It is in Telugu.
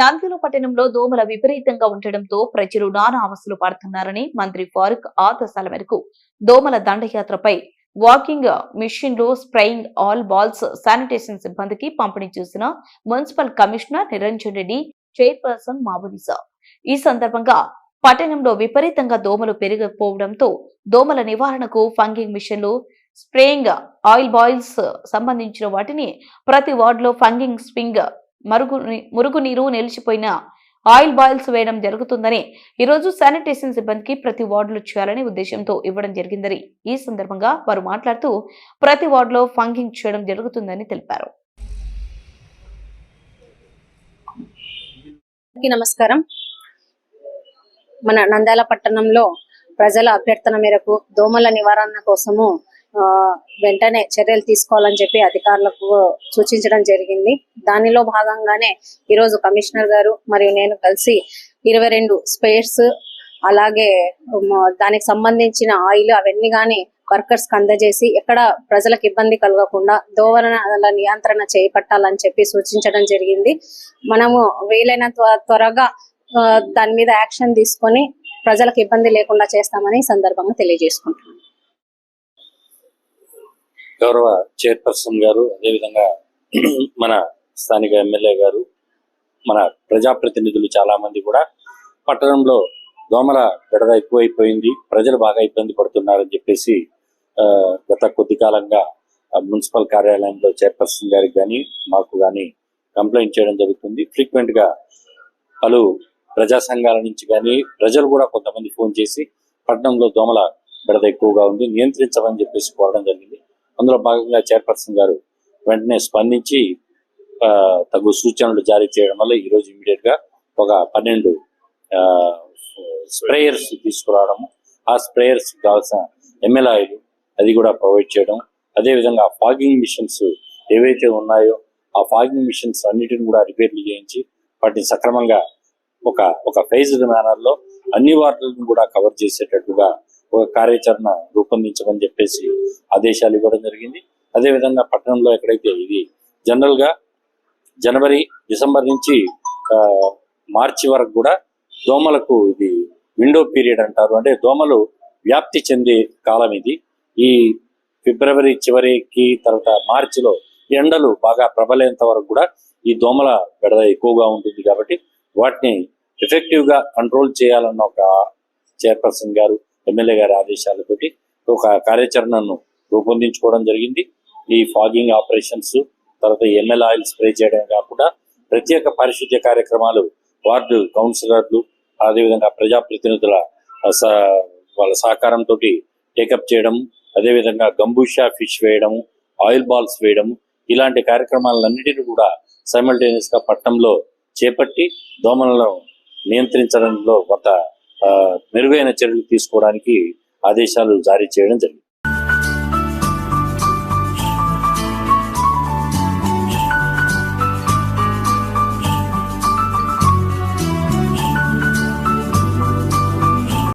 నంద్యాల పట్టణంలో దోమల విపరీతంగా ఉండటంతో ప్రజలు నానా అవస్థలు పడుతున్నారని మంత్రి ఫారూక్ ఆదేశాల మేరకు దోమల దండయాత్రపై వాకింగ్ మిషన్లు స్ప్రేయింగ్ ఆల్ బాల్స్ శానిటేషన్ సిబ్బందికి పంపిణీ చేసిన municipal commissioner Niranjan Reddy chairperson Mabunisa ఈ సందర్భంగా పట్టణంలో విపరీతంగా దోమలు పెరిగిపోవడంతో దోమల నివారణకు ఫంగింగ్ మిషన్లు స్ప్రేయింగ్ ఆయిల్ బాయిల్స్ సంబంధించిన వాటిని ప్రతి వార్డులో ఫంగింగ్ స్వింగ్ మరుగు మురుగునీరు నిలిచిపోయిన ఆయిల్ బాయిల్స్ వేయడం జరుగుతుందని ఈ రోజు శానిటేషన్ సిబ్బందికి ప్రతి వార్డులో చేయాలనే ఉద్దేశంతో ఇవ్వడం జరిగిందని ఈ సందర్భంగా వారు మాట్లాడుతూ ప్రతి వార్డులో ఫంగింగ్ చేయడం జరుగుతుందని తెలిపారు. నమస్కారం. మన నంద్యాల పట్టణంలో ప్రజల అభ్యర్థన మేరకు దోమల నివారణ కోసము వెంటనే చర్యలు తీసుకోవాలని చెప్పి అధికారులకు సూచించడం జరిగింది. దానిలో భాగంగానే ఈరోజు కమిషనర్ గారు మరియు నేను కలిసి ఇరవై రెండు స్పేర్స్ అలాగే దానికి సంబంధించిన ఆయిల్ అవన్నీ కానీ వర్కర్స్కి అందజేసి ఎక్కడ ప్రజలకు ఇబ్బంది కలగకుండా దోవరణల నియంత్రణ చేపట్టాలని చెప్పి సూచించడం జరిగింది. మనము వీలైన త్వరగా దాని మీద యాక్షన్ తీసుకొని ప్రజలకు ఇబ్బంది లేకుండా చేస్తామని సందర్భంగా తెలియజేసుకుంటున్నాను. గౌరవ చైర్పర్సన్ గారు అదేవిధంగా మన స్థానిక ఎమ్మెల్యే గారు మన ప్రజాప్రతినిధులు చాలా మంది కూడా పట్టణంలో దోమల బెడద ఎక్కువైపోయింది ప్రజలు బాగా ఇబ్బంది పడుతున్నారని చెప్పేసి ఆ, గత కొద్ది కాలంగా మున్సిపల్ కార్యాలయంలో చైర్పర్సన్ గారికి కానీ మాకు కానీ కంప్లైంట్ చేయడం జరుగుతుంది. ఫ్రీక్వెంట్గా పలు ప్రజా సంఘాల నుంచి కానీ ప్రజలు కూడా కొంతమంది ఫోన్ చేసి పట్టణంలో దోమల బెడద ఎక్కువగా ఉంది నియంత్రించమని చెప్పేసి కోరడం జరిగింది. అందులో భాగంగా చైర్పర్సన్ గారు వెంటనే స్పందించి తగు సూచనలు జారీ చేయడం వల్ల ఈ రోజు ఇమీడియట్గా ఒక పన్నెండు స్ప్రేయర్స్ తీసుకురావడము ఆ స్ప్రేయర్స్ కావాల్సిన ఎమ్మెల్యేలు అది కూడా ప్రొవైడ్ చేయడం అదే విధంగా ఫాగింగ్ మిషన్స్ ఏవైతే ఉన్నాయో ఆ ఫాగింగ్ మిషన్స్ అన్నిటిని కూడా రిపేర్లు చేయించి వాటిని సక్రమంగా ఒక ఒక ఫేజ్డ్ మేనర్లో అన్ని వార్డులను కూడా కవర్ చేసేటట్టుగా ఒక కార్యాచరణ రూపొందించమని చెప్పేసి ఆదేశాలు ఇవ్వడం జరిగింది. అదే విధంగా పట్టణంలో ఎక్కడైతే ఇది జనరల్గా జనవరి డిసెంబర్ నుంచి మార్చి వరకు కూడా దోమలకు ఇది విండో పీరియడ్ అంటారు. అంటే దోమలు వ్యాప్తి చెందే కాలం ఇది. ఈ ఫిబ్రవరి చివరికి తర్వాత మార్చిలో ఎండలు బాగా ప్రబలేంత వరకు కూడా ఈ దోమల బెడద ఎక్కువగా ఉంటుంది కాబట్టి వాటిని ఎఫెక్టివ్గా కంట్రోల్ చేయాలన్న ఒక చైర్పర్సన్ గారు ఎమ్మెల్యే గారి ఆదేశాలతోటి ఒక కార్యాచరణను రూపొందించుకోవడం జరిగింది. ఈ ఫాగింగ్ ఆపరేషన్స్ తర్వాత ఎంఎల్ ఆయిల్ స్ప్రే చేయడం కాకుండా ప్రత్యేక పారిశుద్ధ్య కార్యక్రమాలు వార్డు కౌన్సిలర్లు అదేవిధంగా ప్రజాప్రతినిధుల స- వాళ్ళ సహకారంతో టేకప్ చేయడం అదేవిధంగా గంబూషా ఫిష్ వేయడం ఆయిల్ బాల్స్ వేయడం ఇలాంటి కార్యక్రమాలన్నిటిని కూడా సైమల్టేనియస్గా పట్టణంలో చేపట్టి దోమలను నియంత్రించడంలో కొంత మెరుగైన చర్యలు తీసుకోవడానికి ఆదేశాలు జారీ చేయడం జరిగింది.